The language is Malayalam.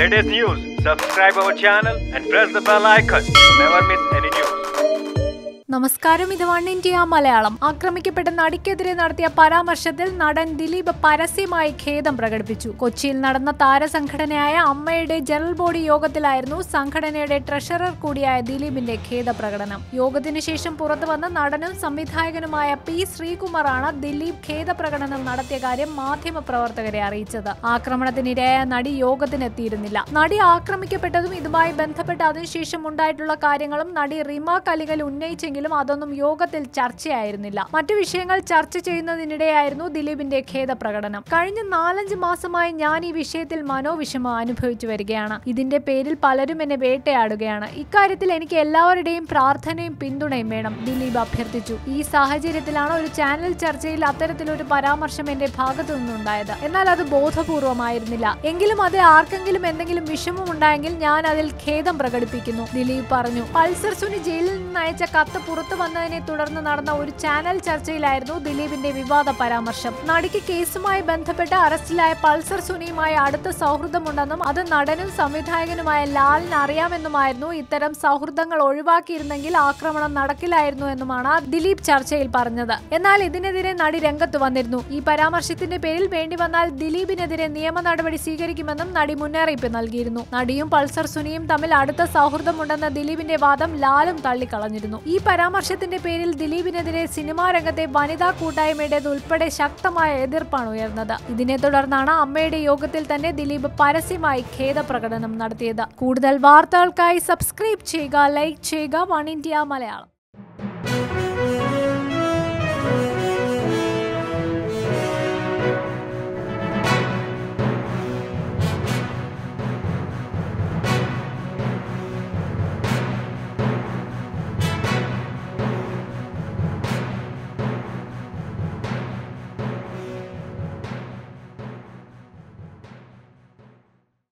latest news, subscribe our channel and press the bell icon to never miss any news. നമസ്കാരം. ഇത് വൺ ഇന്ത്യ മലയാളം. ആക്രമിക്കപ്പെട്ട നടിക്കെതിരെ നടത്തിയ പരാമർശത്തിൽ നടൻ ദിലീപ് പരസ്യമായി ഖേദം പ്രകടിപ്പിച്ചു. കൊച്ചിയിൽ നടന്ന താരസംഘടനയായ അമ്മയുടെ ജനറൽ ബോഡി യോഗത്തിലായിരുന്നു സംഘടനയുടെ ട്രഷറർ കൂടിയായ ദിലീപിന്റെ ഖേദ പ്രകടനം. യോഗത്തിന് ശേഷം പുറത്തു വന്ന നടനും സംവിധായകനുമായ പി ശ്രീകുമാറാണ് ദിലീപ് ഖേദ പ്രകടനം നടത്തിയ കാര്യം മാധ്യമപ്രവർത്തകരെ അറിയിച്ചത്. ആക്രമണത്തിനിരയായ നടി യോഗത്തിനെത്തിയിരുന്നില്ല. നടി ആക്രമിക്കപ്പെട്ടതും ഇതുമായി ബന്ധപ്പെട്ട് അതിനുശേഷം ഉണ്ടായിട്ടുള്ള കാര്യങ്ങളും നടി റിമ കലികൾ ഉന്നയിച്ചെങ്കിലും അതൊന്നും യോഗത്തിൽ ചർച്ചയായിരുന്നില്ല. മറ്റു വിഷയങ്ങൾ ചർച്ച ചെയ്യുന്നതിനിടെയായിരുന്നു ദിലീപിന്റെ ഖേദ പ്രകടനം കഴിഞ്ഞ നാലഞ്ച് മാസമായി ഞാൻ ഈ വിഷയത്തിൽ മനോവിഷമം അനുഭവിച്ചു വരികയാണ്. ഇതിന്റെ പേരിൽ പലരും എന്നെ വേട്ടയാടുകയാണ്. ഇക്കാര്യത്തിൽ എനിക്ക് എല്ലാവരുടെയും പ്രാർത്ഥനയും പിന്തുണയും വേണം ദിലീപ് അഭ്യർത്ഥിച്ചു. ഈ സാഹചര്യത്തിലാണ് ഒരു ചാനൽ ചർച്ചയിൽ അത്തരത്തിലൊരു പരാമർശം എന്റെ ഭാഗത്തു നിന്നുണ്ടായത്. എന്നാൽ അത് ബോധപൂർവമായിരുന്നില്ല. എങ്കിലും അത് ആർക്കെങ്കിലും എന്തെങ്കിലും വിഷമം ഉണ്ടായെങ്കിൽ ഞാൻ അതിൽ ഖേദം പ്രകടിപ്പിക്കുന്നു ദിലീപ് പറഞ്ഞു. പൾസർ സുനി ജയിലിൽ നിന്ന് അയച്ച കത്ത് പുറത്തു വന്നതിനെ തുടർന്ന് നടന്ന ഒരു ചാനൽ ചർച്ചയിലായിരുന്നു ദിലീപിന്റെ വിവാദ പരാമർശം. നടിക്ക് കേസുമായി ബന്ധപ്പെട്ട് അറസ്റ്റിലായ പൾസർ സുനിയുമായി അടുത്ത സൗഹൃദമുണ്ടെന്നും അത് നടനും സംവിധായകനുമായ ലാലിന് അറിയാമെന്നുമായിരുന്നു ഇത്തരം സൗഹൃദങ്ങൾ ഒഴിവാക്കിയിരുന്നെങ്കിൽ ആക്രമണം നടക്കില്ലായിരുന്നു എന്നുമാണ് ദിലീപ് ചർച്ചയിൽ പറഞ്ഞത്. എന്നാൽ ഇതിനെതിരെ നടി രംഗത്ത് വന്നിരുന്നു. ഈ പരാമർശത്തിന്റെ പേരിൽ വേണ്ടി വന്നാൽ ദിലീപിനെതിരെ നിയമ നടപടി സ്വീകരിക്കുമെന്നും നടി മുന്നറിയിപ്പ് നൽകിയിരുന്നു. നടിയും പൾസർ സുനിയും തമ്മിൽ അടുത്ത സൗഹൃദമുണ്ടെന്ന ദിലീപിന്റെ വാദം ലാലും തള്ളിക്കളഞ്ഞിരുന്നു. ഈ പരാമർശത്തിന്റെ പേരിൽ ദിലീപിനെതിരെ സിനിമാ രംഗത്തെ വനിതാ കൂട്ടായ്മയുടേത് ഉൾപ്പെടെ ശക്തമായ എതിർപ്പാണ് ഉയർന്നത്. ഇതിനെ തുടർന്നാണ് അമ്മയുടെ യോഗത്തിൽ തന്നെ ദിലീപ് പരസ്യമായി ഖേദപ്രകടനം നടത്തിയത്. കൂടുതൽ വാർത്തകൾക്കായി സബ്സ്ക്രൈബ് ചെയ്യുക ലൈക്ക് ചെയ്യുക വൺ ഇന്ത്യ മലയാളം.